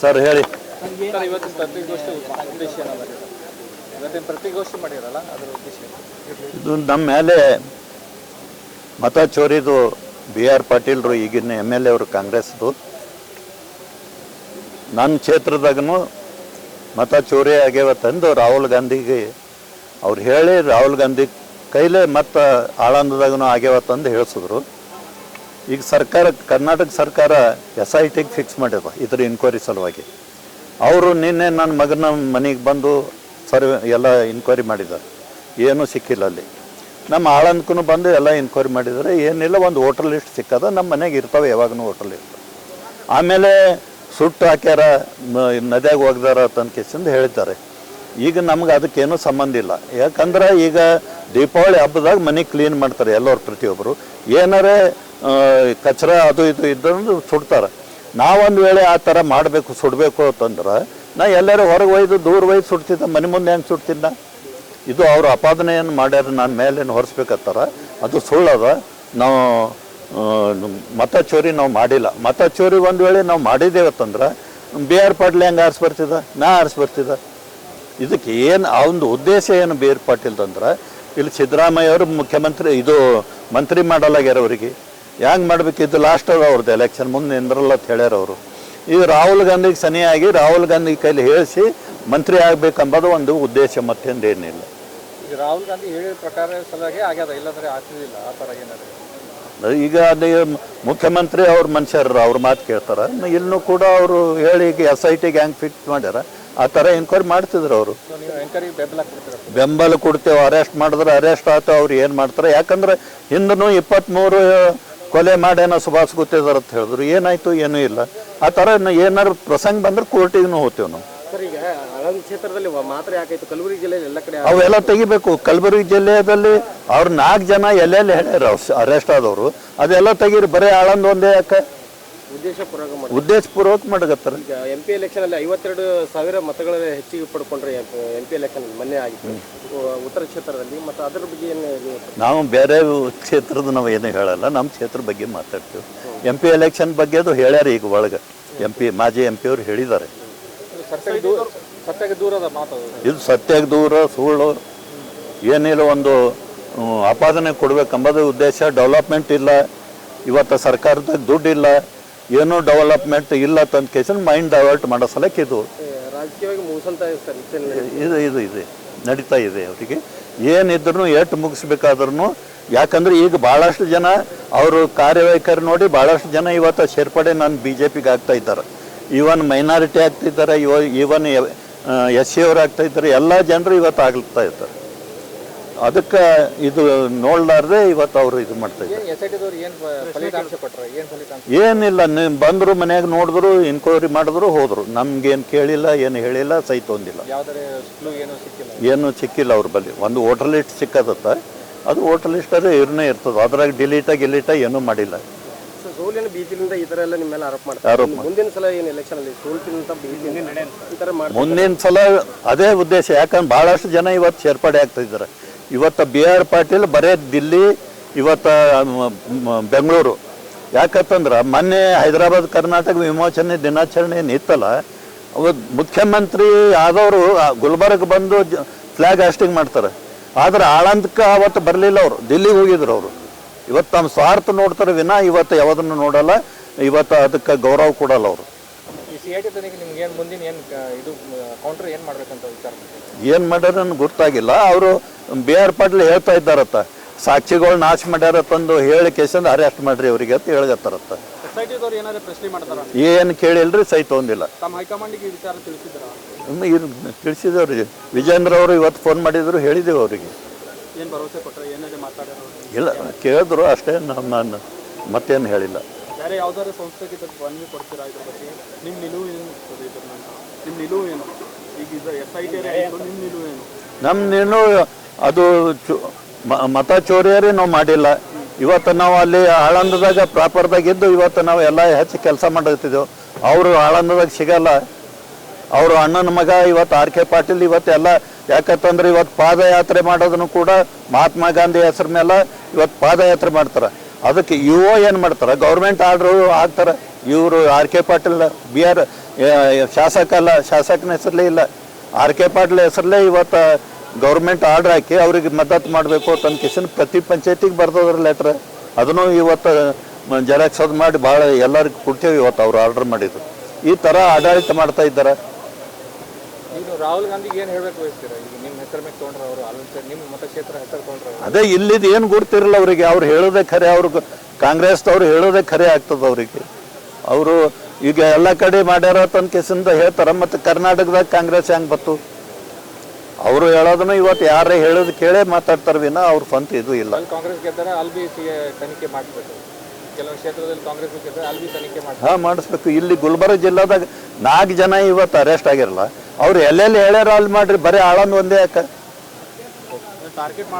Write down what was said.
Sir ಹೇಳಿ. Sir ಇವತ್ತಿನ ಪತ್ರಿಕಾಗೋಷ್ಠಿ ಉದ್ದೇಶ ಏನದ ಇವತ್ತಿನ ಪತ್ರಿಕಾಗೋಷ್ಠಿ ಮಾಡಿರಲ್ಲ ಅದ್ರ ಉದ್ದೇಶ ಇದು ನಮ್ಮ ಮೇಲೆ ಮತ ಚೋರಿದು ಬಿ ಆರ್ ಪಾಟೀಲ್ರು ಈಗಿನ ಎಂ ಎಲ್ ಎ ಅವರು ಕಾಂಗ್ರೆಸ್ದು. ನನ್ನ ಕ್ಷೇತ್ರದಾಗೂ ಮತ ಚೋರಿ ಆಗ್ಯಾವತ್ತಂದು ರಾಹುಲ್ ಗಾಂಧಿಗೆ ಅವ್ರು ಹೇಳಿ ರಾಹುಲ್ ಗಾಂಧಿ ಕೈಲೇ ಮತ್ತು ಆಳಂದದಾಗನು ಆಗ್ಯಾವತ್ತಂದು ಹೇಳಿಸಿದ್ರು. ಈಗ ಸರ್ಕಾರ, ಕರ್ನಾಟಕ ಸರ್ಕಾರ ಎಸ್ ಐ ಟಿಗೆ ಫಿಕ್ಸ್ ಮಾಡ್ಯಾರ ಇದ್ರ ಇನ್ಕ್ವೈರಿ ಸಲುವಾಗಿ. ಅವರು ನಿನ್ನೆ ನನ್ನ ಮಗನ ಮನೆಗೆ ಬಂದು ಸರ್ವೆ, ಎಲ್ಲ ಇನ್ಕ್ವೈರಿ ಮಾಡಿದ್ದಾರೆ. ಏನೂ ಸಿಕ್ಕಿಲ್ಲ ಅಲ್ಲಿ. ನಮ್ಮ ಆಳಂದಕ್ಕೂ ಬಂದು ಎಲ್ಲ ಇನ್ಕ್ವೈರಿ ಮಾಡಿದರೆ ಏನಿಲ್ಲ, ಒಂದು ಹೋಟಲ್ ಲಿಸ್ಟ್ ಸಿಕ್ಕದ, ನಮ್ಮ ಮನೆಗೆ ಇರ್ತಾವೆ ಯಾವಾಗೂ ಹೋಟಲ್ ಲಿಸ್ಟ್ ಆಮೇಲೆ ಸುಟ್ಟು ಹಾಕ್ಯಾರ ನದಿಯಾಗ ಹೋಗ್ದಾರ ತನ್ಕೇಸಿಂದ ಹೇಳಿದ್ದಾರೆ. ಈಗ ನಮ್ಗೆ ಅದಕ್ಕೇನೂ ಸಂಬಂಧ ಇಲ್ಲ. ಯಾಕಂದ್ರೆ ಈಗ ದೀಪಾವಳಿ ಹಬ್ಬದಾಗ ಮನೆ ಕ್ಲೀನ್ ಮಾಡ್ತಾರೆ ಎಲ್ಲರೂ ಪ್ರತಿಯೊಬ್ಬರು. ಏನಾರೇ ಕಚ್ರ ಅದು ಇದು ಇದ್ದಂದು ಸುಡ್ತಾರೆ. ನಾವೊಂದು ವೇಳೆ ಆ ಥರ ಮಾಡಬೇಕು, ಸುಡಬೇಕು ಅಂತಂದ್ರೆ, ನಾ ಎಲ್ಲರೂ ಹೊರಗೆ ಒಯ್ದು ದೂರ ಒಯ್ದು ಸುಡ್ತಿದ್ದ, ಮನೆ ಮುಂದೆ ಹೆಂಗೆ ಸುಡ್ತಿದ್ದ? ಇದು ಅವರು ಅಪಾದನೆಯನ್ನು ಮಾಡ್ಯಾರ, ನಾನು ಮೇಲೇನು ಹೊರಿಸ್ಬೇಕತ್ತಾರ? ಅದು ಸುಳ್ಳದ. ನಾವು ಮತ ಚೋರಿ ನಾವು ಮಾಡಿಲ್ಲ. ಮತ ಚೋರಿ ಒಂದು ವೇಳೆ ನಾವು ಮಾಡಿದ್ದೇವತ್ತಂದ್ರೆ ಬಿ ಆರ್ ಪಾಟೀಲ್ ಹೆಂಗೆ ಆರಿಸಿ ನಾ ಆರಿಸಿ ಬರ್ತಿದ್ದ. ಇದಕ್ಕೆ ಏನು, ಆ ಒಂದು ಉದ್ದೇಶ ಏನು ಬಿ ಆರ್ ಪಾಟೀಲ್ದಂದ್ರೆ ಇಲ್ಲಿ ಸಿದ್ದರಾಮಯ್ಯ ಅವರು ಮುಖ್ಯಮಂತ್ರಿ, ಇದು ಮಂತ್ರಿ ಮಾಡಲಾಗ್ಯಾರ ಅವರಿಗೆ. ಹೆಂಗೆ ಮಾಡಬೇಕಿತ್ತು? ಲಾಸ್ಟ್ ಅವ್ರದ್ದು ಎಲೆಕ್ಷನ್ ಮುಂದೆ ನಿಂದ್ರಲ್ಲ ಅಂತ ಹೇಳ್ಯಾರ ಅವರು. ಈಗ ರಾಹುಲ್ ಗಾಂಧಿಗೆ ಸನಿಯಾಗಿ ರಾಹುಲ್ ಗಾಂಧಿ ಕೈಲಿ ಹೇಳಿಸಿ ಮಂತ್ರಿ ಆಗ್ಬೇಕಂಬುದು ಒಂದು ಉದ್ದೇಶ ಮತ್ತೇನಿಲ್ಲ ಈಗ ರಾಹುಲ್ ಗಾಂಧಿ ಹೇಳಿದ ಪ್ರಕಾರ ಸಲುವಾಗಿ ಆಗ್ಯದ ಇಲ್ಲಾಂದ್ರೆ ಆಗ್ತಿದಿಲ್ಲ ಆ ಥರ ಏನಾದ್ರು? ಈಗ ಅದೇ ಮುಖ್ಯಮಂತ್ರಿ ಅವ್ರ ಮನುಷ್ಯರ ಅವ್ರ ಮಾತು ಕೇಳ್ತಾರ. ಇಲ್ಲೂ ಕೂಡ ಅವರು ಹೇಳಿ ಈಗ ಎಸ್ ಐ ಟಿಗೆ ಹೆಂಗೆ ಫಿಟ್ ಮಾಡ್ಯಾರ. ಆ ಥರ ಎನ್ಕ್ವೈರಿ ಮಾಡ್ತಿದ್ರು ಅವರು. ಬೆಂಬಲ ಕೊಡ್ತೇವೆ. ಅರೆಸ್ಟ್ ಮಾಡಿದ್ರೆ ಅರೆಸ್ಟ್ ಆಯ್ತು ಅವ್ರು ಏನು ಮಾಡ್ತಾರೆ? ಯಾಕಂದ್ರೆ ಹಿಂದೂ ಇಪ್ಪತ್ತ್ಮೂರು ಕೊಲೆ ಮಾಡ್ಯಾನ ಸುಭಾಷ್ ಗುತ್ತೇದಾರ್ ಅಂತ ಹೇಳಿದ್ರು. ಏನಾಯ್ತು ಏನೂ ಇಲ್ಲ. ಆ ಥರ ಏನಾರು ಪ್ರಸಂಗ ಬಂದ್ರೆ ಕೋರ್ಟಿಗೂ ಹೋಗ್ತೇವೆ ನಾವು. ಸರ್ ಈಗ ಆಳಂದ ಕ್ಷೇತ್ರದಲ್ಲಿ ಮಾತ್ರ ಯಾಕಾಯ್ತು ಕಲಬುರಗಿ ಜಿಲ್ಲೆಯಲ್ಲಿ ಎಲ್ಲ ಕಡೆ ಅವೆಲ್ಲ ತೆಗಿಬೇಕು. ಕಲಬುರಗಿ ಜಿಲ್ಲೆಯಲ್ಲಿ ಅವ್ರು ನಾಲ್ಕು ಜನ ಎಲ್ಲೆಲ್ಲಿ ಹೇಳ್ಯಾರ ಅರೆಸ್ಟ್ ಆದವರು. ಅದೆಲ್ಲ ತೆಗೀರಿ. ಬರೀ ಆಳಂದ ಒಂದೇ ಯಾಕೆ ಉದ್ದೇಶಪೂರ್ವಕ ಮಾಡಕತ್ತಾರ ಈಗ ಎಂ ಪಿ ಎಲೆಕ್ಷನ್ ಅಲ್ಲಿ ಐವತ್ತೆರಡು ಸಾವಿರ ಮತಗಳ ಹೆಚ್ಚಿಗೆ ಪಡ್ಕೊಂಡ್ರೆ ಎಂ ಪಿ ಎಲೆಕ್ಷನ್ ಮೊನ್ನೆ ಆಗಿತ್ತು. ಉತ್ತರ ಕ್ಷೇತ್ರದಲ್ಲಿ ಮತ್ತು ಅದರ ಬಗ್ಗೆ ಏನು ನಾವು ಬೇರೆ ಕ್ಷೇತ್ರದ ನಾವು ಏನು ಹೇಳಲ್ಲ ನಮ್ಮ ಕ್ಷೇತ್ರ ಬಗ್ಗೆ ಮಾತಾಡ್ತೀವಿ. ಎಂ ಪಿ ಎಲೆಕ್ಷನ್ ಬಗ್ಗೆ ಅದು ಹೇಳ್ಯಾರ ಈಗ ಒಳಗೆ. ಎಂ ಪಿ ಮಾಜಿ ಎಂ ಪಿ ಅವ್ರು ಹೇಳಿದ್ದಾರೆ. ಇದು ಸತ್ಯಕ್ಕೆ ದೂರ ಸತ್ಯಕ್ಕೆ ದೂರದ ಮಾತು. ಇದು ಸತ್ಯಕ್ಕೆ ದೂರ ಸುಳ್ಳು ಏನಿಲ್ಲ ಒಂದು ಆಪಾದನೆ ಕೊಡ್ಬೇಕಂಬದ ಉದ್ದೇಶ. ಡೆವಲಪ್ಮೆಂಟ್ ಇಲ್ಲ. ಇವತ್ತು ಸರ್ಕಾರದಾಗ ದುಡ್ಡು ಇಲ್ಲ ಏನೂ ಡೆವಲಪ್ಮೆಂಟ್ ಇಲ್ಲ ತಂದ ಕೇಸನ್ ಮೈಂಡ್ ಡೈವರ್ಟ್ ಮಾಡೋ ಸಲಕ್ಕೆ ಇದು. ಇದು. ಇದು ಇದೆ ನಡೀತಾ ಇದೆ ಅವರಿಗೆ. ಏನಿದ್ರು ಎಷ್ಟು ಮುಗಿಸ್ಬೇಕಾದ್ರೂ ಯಾಕಂದ್ರೆ ಈಗ ಭಾಳಷ್ಟು ಜನ ಅವರು ಕಾರ್ಯವೈಖರಿ ನೋಡಿ ಭಾಳಷ್ಟು ಜನ ಇವತ್ತು ಸೇರ್ಪಡೆ ನಾನು ಬಿ ಜೆ ಪಿಗೆ ಆಗ್ತಾ ಇದ್ದಾರೆ. ಈವನ್ ಮೈನಾರಿಟಿ ಆಗ್ತಿದ್ದಾರೆ ಇವ ಈವನ್ ಎಸ್ ಸಿ ಅವ್ರು ಆಗ್ತಾ ಇದ್ದಾರೆ ಎಲ್ಲ ಜನರು ಇವತ್ತು ಆಗ್ತಾ ಇದ್ದಾರೆ. ಅದಕ್ಕೆ ಇದು ನೋಡಲಾರ್ದೆ ಇವತ್ತು ಅವರು ಇದು ಮಾಡ್ತಾ ಇದ್ದಾರೆ. ಏನಿಲ್ಲ ನೀವು ಬಂದರು ಮನೆಯಾಗ ನೋಡಿದ್ರು ಇನ್ಕ್ವೈರಿ ಮಾಡಿದ್ರು ಹೋದರು. ನಮ್ಗೇನು ಕೇಳಿಲ್ಲ ಏನು ಹೇಳಿಲ್ಲ ಸಹಿತ ಹೊಂದಿಲ್ಲ ಏನೂ ಸಿಕ್ಕಿಲ್ಲ? ಏನು ಸಿಕ್ಕಿಲ್ಲ ಅವ್ರ ಬಳಿ ಒಂದು ವೋಟರ್ ಲಿಸ್ಟ್ ಸಿಕ್ಕದತ್ತ. ಅದು ವೋಟ್ರ್ ಲಿಸ್ಟ್ ಅದು ಇವ್ರನ್ನೇ ಇರ್ತದೆ. ಅದ್ರಾಗ ಡಿಲೀಟ ಗಿಲೀಟ ಏನೂ ಮಾಡಿಲ್ಲ. ಸೊ ಸೋಲಿನ ಭೀತಿಯಿಂದ ಈ ಥರ ಎಲ್ಲ ನಿಮ್ಮ ಮೇಲೆ ಆರೋಪ ಮಾಡ್ತಾರೆ. ಮುಂದಿನ ಸಲ ಏನು ಎಲೆಕ್ಷನ್ ಅಲ್ಲಿ ಸೋಲ್ತಿನಂತ ಭೀತಿಯಿಂದ ಈ ಥರ ಮಾಡ್ತಾರೆ ಮುಂದಿನ ಸಲ ಅದೇ ಉದ್ದೇಶ. ಯಾಕಂದ್ರೆ ಭಾಳಷ್ಟು ಜನ ಇವತ್ತು ಸೇರ್ಪಡೆ ಆಗ್ತಾ ಇದ್ದಾರೆ. ಇವತ್ತು ಬಿ ಆರ್ ಪಾಟೀಲ್ ಬರೇ ದಿಲ್ಲಿ, ಇವತ್ತು ಬೆಂಗಳೂರು. ಯಾಕಂತಂದ್ರೆ ಮೊನ್ನೆ ಹೈದರಾಬಾದ್ ಕರ್ನಾಟಕ ವಿಮೋಚನೆ ದಿನಾಚರಣೆ ನಿತ್ತಲ್ಲ ಅವ ಮುಖ್ಯಮಂತ್ರಿ ಆದವರು ಗುಲ್ಬರ್ಗ ಬಂದು ಫ್ಲ್ಯಾಗ್ ಹಾಸ್ಟಿಂಗ್ ಮಾಡ್ತಾರೆ. ಆದ್ರೆ ಆಳಂದಕ್ಕೆ ಅವತ್ತು ಬರಲಿಲ್ಲ ಅವರು, ದಿಲ್ಲಿಗೆ ಹೋಗಿದ್ರು ಅವರು. ಇವತ್ತು ತಮ್ಮ ಸ್ವಾರ್ಥ ನೋಡ್ತಾರೆ ವಿನ, ಇವತ್ತು ಯಾವುದನ್ನು ನೋಡಲ್ಲ, ಇವತ್ತು ಅದಕ್ಕೆ ಗೌರವ ಕೊಡಲ್ಲ ಅವರು. ಸಿ ನಿಮ್ಗೆ ಏನು ಮುಂದಿನ ಏನು ಇದು ಕೌಂಟರ್ ಏನು ಮಾಡ್ಬೇಕಂತ ವಿಚಾರ ಏನು ಮಾಡ್ಯಾರ ನನಗೆ ಗೊತ್ತಾಗಿಲ್ಲ. ಅವರು ಬಿ ಆರ್ ಪಾಟೀಲ್ ಹೇಳ್ತಾ ಇದ್ದಾರತ್ತ. ಸಾಕ್ಷಿಗಳು ನಾಶ ಮಾಡ್ಯಾರ ತಂದು ಹೇಳಿ ಕೇಸಂದು ಅರೆಸ್ಟ್ ಮಾಡ್ರಿ ಅವರಿಗೆ ಅಂತ ಹೇಳ್ಗತ್ತಾರತ್ತ. ಏನು ಕೇಳಿಲ್ರಿ ಸಹಿತ ಒಂದಿಲ್ಲ ತಮ್ಮ ಹೈಕಮಾಂಡಿಗೆ ಈ ವಿಚಾರ ತಿಳಿಸಿದ್ರ? ಇನ್ನು ಇದು ತಿಳಿಸಿದವ್ರಿಗೆ ವಿಜೇಂದ್ರ ಅವರು ಇವತ್ತು ಫೋನ್ ಮಾಡಿದ್ರು ಹೇಳಿದೆವು ಅವರಿಗೆ. ಇಲ್ಲ ಕೇಳಿದ್ರು ಅಷ್ಟೇ ನಾನು ನಾನು ಮತ್ತೇನು ಹೇಳಿಲ್ಲ. ಬೇರೆ ಯಾವ್ದಾದ್ರು ಸಂಸ್ಥೆಗೆ ಇದಕ್ಕೆ ಬನ್ನಿ ಕೊಡ್ತೀರಾ ಇದ್ರ ಬಗ್ಗೆ? ನಿಮ್ಮ ನಿಲುವು ಏನು ಇದ್ರ ನಿಮ್ಮ ನಿಲುವು ಏನು? ಈಗ ಎಸ್ ಐ ಟಿ ನಿಮ್ಮ ನಿಲುವು ಏನು? ನಮ್ಮ ನೀನು ಅದು ಮತ ಚೋರಿಯರೇ ನಾವು ಮಾಡಿಲ್ಲ. ಇವತ್ತು ನಾವು ಅಲ್ಲಿ ಆಳಂದದಾಗ ಪ್ರಾಪರ್ದಾಗ ಇದ್ದು ಇವತ್ತು ನಾವು ಎಲ್ಲ ಹೆಚ್ಚು ಕೆಲಸ ಮಾಡತ್ತಿದ್ದೆವು ಅವರು ಆಳಂದದಾಗ ಸಿಗಲ್ಲ. ಅವರು ಅಣ್ಣನ ಮಗ ಇವತ್ತು ಆರ್ ಕೆ ಪಾಟೀಲ್ ಇವತ್ತು ಎಲ್ಲ, ಯಾಕಂತಂದ್ರೆ ಇವತ್ತು ಪಾದಯಾತ್ರೆ ಮಾಡೋದನ್ನು ಕೂಡ ಮಹಾತ್ಮ ಗಾಂಧಿ ಹೆಸರು ಮೇಲೆ ಇವತ್ತು ಪಾದಯಾತ್ರೆ ಮಾಡ್ತಾರೆ. ಅದಕ್ಕೆ ಯು ಓ ಏನು ಮಾಡ್ತಾರೆ? ಗೌರ್ಮೆಂಟ್ ಆರ್ಡ್ರು ಆಗ್ತಾರೆ. ಇವರು R K Patil, B R ಶಾಸಕ ಅಲ್ಲ, ಶಾಸಕನ ಹೆಸರಲ್ಲೇ ಇಲ್ಲ. ಆರ್ ಕೆ ಪಾಟೀಲ್ ಹೆಸರಲ್ಲೇ ಇವತ್ತು ಗೌರ್ಮೆಂಟ್ ಆರ್ಡ್ರ್ ಹಾಕಿ ಅವ್ರಿಗೆ ಮದ್ದತು ಮಾಡಬೇಕು ಅಂತ ಕಿಶನ್ ಪ್ರತಿ ಪಂಚಾಯತಿಗೆ ಬರ್ತದ್ರ ಲೆಟ್ರ್ ಅದನ್ನು ಇವತ್ತು ಜೆರಾಕ್ಸ್ ಅದು ಮಾಡಿ ಭಾಳ ಎಲ್ಲರಿಗೂ ಕೊಡ್ತೇವೆ ಇವತ್ತು ಅವ್ರು ಆರ್ಡ್ರ್ ಮಾಡಿದ್ರು ಈ ಥರ ಆಡಳಿತ ಮಾಡ್ತಾ ಇದ್ದಾರೆ. ರಾಹುಲ್ ಗಾಂಧಿಗೆ ಏನು ಹೇಳಬೇಕು ಬಯಸ್ತೀರಾ ಈಗ ನಿಮ್ಮ ಹೆಸರು ಮೇಲೆ ತೊಗೊಂಡ್ರೆ ಅವರು ಅಲ್ಲಿ ನಿಮ್ಮ ಮತಕ್ಷೇತ್ರ ಹೆಸರು ತೊಗೊಂಡ್ರೆ ಅದೇ ಇಲ್ಲಿದ್ ಏನು ಗುರ್ತಿರಲ್ಲ ಅವರಿಗೆ. ಅವ್ರು ಹೇಳೋದೇ ಖರೆ ಕಾಂಗ್ರೆಸ್ ಕಾಂಗ್ರೆಸ್ದವ್ರು ಹೇಳೋದೇ ಖರೆ ಆಗ್ತದ ಅವರಿಗೆ. ಅವರು ಈಗ ಎಲ್ಲ ಕಡೆ ಮಾಡ್ಯಾರ ತನ್ನ ಕೇಸಿಂದ ಹೇಳ್ತಾರ ಮತ್ತು ಕರ್ನಾಟಕದಾಗ ಕಾಂಗ್ರೆಸ್ ಹೆಂಗೆ ಬತ್ತು ಅವರು ಹೇಳೋದನ್ನ ಇವತ್ತು ಯಾರೇ ಹೇಳೋದು ಕೇಳೇ ಮಾತಾಡ್ತಾರೆ ವಿನ ಅವ್ರ ಸ್ವಂತ ಇದು ಇಲ್ಲ. ಕಾಂಗ್ರೆಸ್ ಗೆದ್ದರೆ ಅಲ್ಲಿ ತನಿಖೆ ಮಾಡಿಸ್ಬೇಕು ಕೆಲವು ಕ್ಷೇತ್ರದಲ್ಲಿ ಕಾಂಗ್ರೆಸ್ ಗೆದ್ದರೆ ಅಲ್ಲಿ ಬಿ ತನಿಖೆ ಮಾಡಿ ಹಾಂ ಮಾಡಿಸ್ಬೇಕು. ಇಲ್ಲಿ ಗುಲ್ಬರ್ಗ ಜಿಲ್ಲಾದಾಗ ನಾಲ್ಕು ಜನ ಇವತ್ತು ಅರೆಸ್ಟ್ ಆಗಿರಲ್ಲ. ಅವ್ರು ಎಲ್ಲೆಲ್ಲಿ ಹೇಳ್ಯಾರ ಅಲ್ಲಿ ಮಾಡ್ರಿ ಬರೀ ಆಳನ್ ಒಂದೇ ಯಾಕೆ? ಟಾರ್ಗೆಟ್